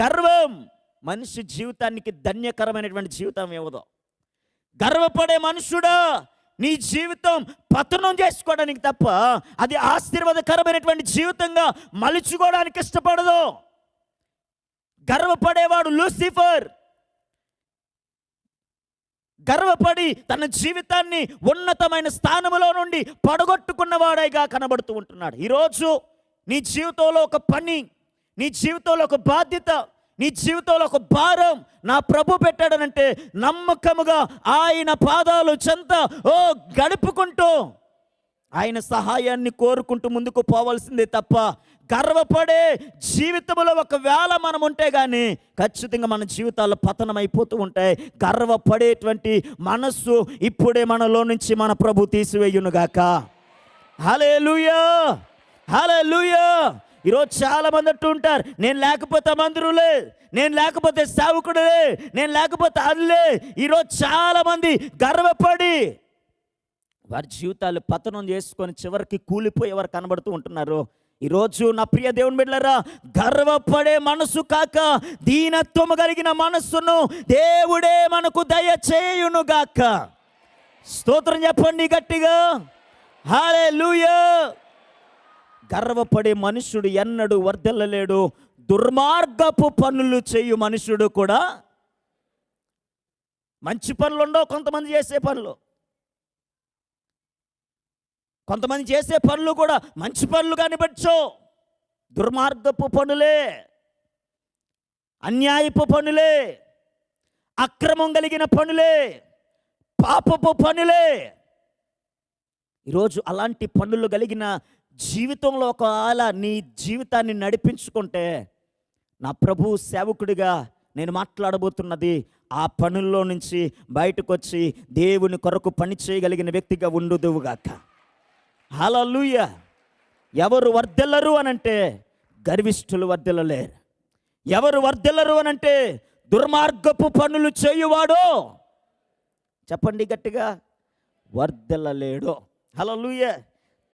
గర్వం మనిషి జీవితానికి ధన్యకరమైనటువంటి జీవితం ఇవ్వదు గర్వపడే మనుషుడా నీ జీవితం పతనం చేసుకోవడానికి తప్ప అది ఆశీర్వాదకరమైనటువంటి జీవితంగా మలుచుకోవడానికి ఇష్టపడదు. గర్వపడేవాడు లూసిఫర్. గర్వపడి తన జీవితాన్ని ఉన్నతమైన స్థానములో నుండి పడగొట్టుకున్నవాడైగా కనబడుతూ ఉంటున్నాడు. ఈరోజు నీ జీవితంలో ఒక పని నీ జీవితంలో ఒక బాధ్యత నీ జీవితంలో ఒక భారం నా ప్రభు పెట్టాడనంటే నమ్మకముగా ఆయన పాదాలు చెంత ఓ గడుపుకుంటూ ఆయన సహాయాన్ని కోరుకుంటూ ముందుకు పోవాల్సిందే తప్ప గర్వపడే జీవితంలో ఒకవేళ మనం ఉంటే కానీ ఖచ్చితంగా మన జీవితాలు పతనం అయిపోతూ ఉంటాయి. గర్వపడేటువంటి మనస్సు ఇప్పుడే మనలో నుంచి మన ప్రభు తీసివేయునుగాక. హలే లూయా హలే లూయా ఈరోజు చాలా మంది అంటూ ఉంటారు నేను లేకపోతే మందిరులే నేను లేకపోతే సేవకుడులే నేను లేకపోతే అదిలే ఈరోజు చాలామంది గర్వపడి వారి జీవితాలు పతనం చేసుకొని చివరికి కూలిపోయేవారు కనబడుతూ ఉంటున్నారు. ఈరోజు నా ప్రియ దేవుని బిడ్డరా గర్వపడే మనసు కాక దీనత్వము కలిగిన మనస్సును దేవుడే మనకు దయ చేయును గాక. స్తోత్రం చెప్పండి గట్టిగా. హాలే గర్వపడే మనుషుడు ఎన్నడూ వర్ధిల్లలేడు. దుర్మార్గపు పనులు చేయు మనుషుడు కూడా మంచి పనులు ఉండవు కొంతమంది చేసే పనులు. కొంతమంది చేసే పనులు కూడా మంచి పనులు కనిపించవు దుర్మార్గపు పనులే అన్యాయపు పనులే అక్రమం కలిగిన పనులే పాపపు పనులే. ఈరోజు అలాంటి పనులు కలిగిన జీవితంలో ఒకవేళ నీ జీవితాన్ని నడిపించుకుంటే నా ప్రభు సేవకుడిగా నేను మాట్లాడబోతున్నది ఆ పనుల్లో నుంచి బయటకు వచ్చి దేవుని కొరకు పని చేయగలిగిన వ్యక్తిగా ఉండుదువుగాక. హలలుయ ఎవరు వర్ధిల్లరు అనంటే గర్విష్ఠులు వర్ధిల్లలేరు. ఎవరు వర్ధిల్లరు అనంటే దుర్మార్గపు పనులు చేయువాడో చెప్పండి గట్టిగా వర్ధిల్లలేడు. హలలుయ